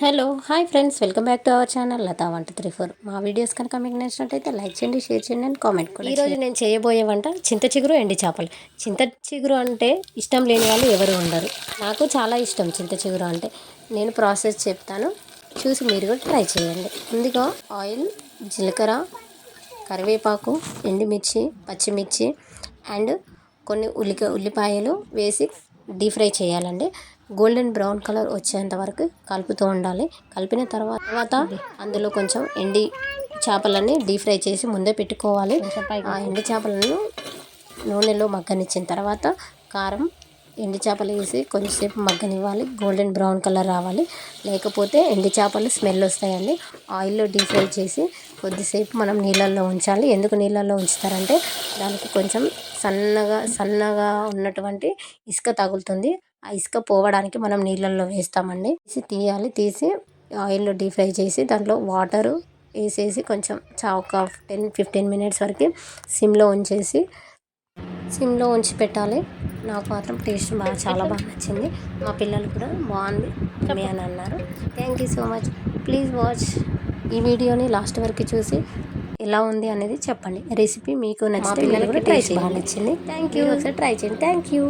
Hello hi friends. Welcome back to our channel Latha Vanta three four. మా videos కనుక మీకు నచ్చినట్టయితే like చేయండి షేర్ చేయండి అండ్ కామెంట్ కూడా ఈరోజు నేను చేయబోయే వంట చింత చిగురు ఎండి చేపలు. చింత చిగురు అంటే ఇష్టం లేని వాళ్ళు ఎవరు ఉండరు. నాకు చాలా ఇష్టం చింత చిగురు అంటే. నేను ప్రాసెస్ చెప్తాను. చూసి మీరు కూడా ట్రై చేయండి. ముందుగా ఆయిల్ జీలకర్ర కరివేపాకు ఎండుమిర్చి పచ్చిమిర్చి అండ్ కొన్ని ఉల్లిక ఉల్లిపాయలు వేసి డీప్ ఫ్రై చేయాలండి. గోల్డెన్ బ్రౌన్ కలర్ వచ్చేంత వరకు కలుపుతూ ఉండాలి. కలిపిన తర్వాత తర్వాత అందులో కొంచెం ఎండి చేపలని డీప్ ఫ్రై చేసి ముందే పెట్టుకోవాలి. ఆ ఎండి చేపలను నూనెలో మగ్గనిచ్చిన తర్వాత కారం ఎండి చేపలు వేసి కొంచెంసేపు మగ్గనివ్వాలి. గోల్డెన్ బ్రౌన్ కలర్ రావాలి. లేకపోతే ఎండి చేపలు స్మెల్ వస్తాయండి. ఆయిల్లో డీప్ ఫ్రై చేసి కొద్దిసేపు మనం నీళ్ళల్లో ఉంచాలి. ఎందుకు నీళ్ళల్లో ఉంచుతారంటే దానికి కొంచెం సన్నగా సన్నగా ఉన్నటువంటి ఇసుక తగులుతుంది. ఆ ఇసుక పోవడానికి మనం నీళ్ళల్లో వేస్తామండి. తీసి తీయాలి. తీసి ఆయిల్లో డీప్ ఫ్రై చేసి దాంట్లో వాటరు వేసేసి కొంచెం చా ఒక టెన్ ఫిఫ్టీన్ మినిట్స్ వరకు సిమ్లో ఉంచేసి సిమ్లో ఉంచి పెట్టాలి. నాకు మాత్రం టేస్ట్ బాగా చాలా బాగా నచ్చింది. మా పిల్లలు కూడా బాగుంది మమ్మీ అని అన్నారు. Thank you so much please watch ఈ వీడియోని లాస్ట్ వరకు చూసి ఎలా ఉంది అనేది చెప్పండి. రెసిపీ మీకు నచ్చిన పిల్లలకి ట్రై చేయాలి నచ్చింది. థ్యాంక్ యూ ఒకసారి ట్రై చేయండి. Thank you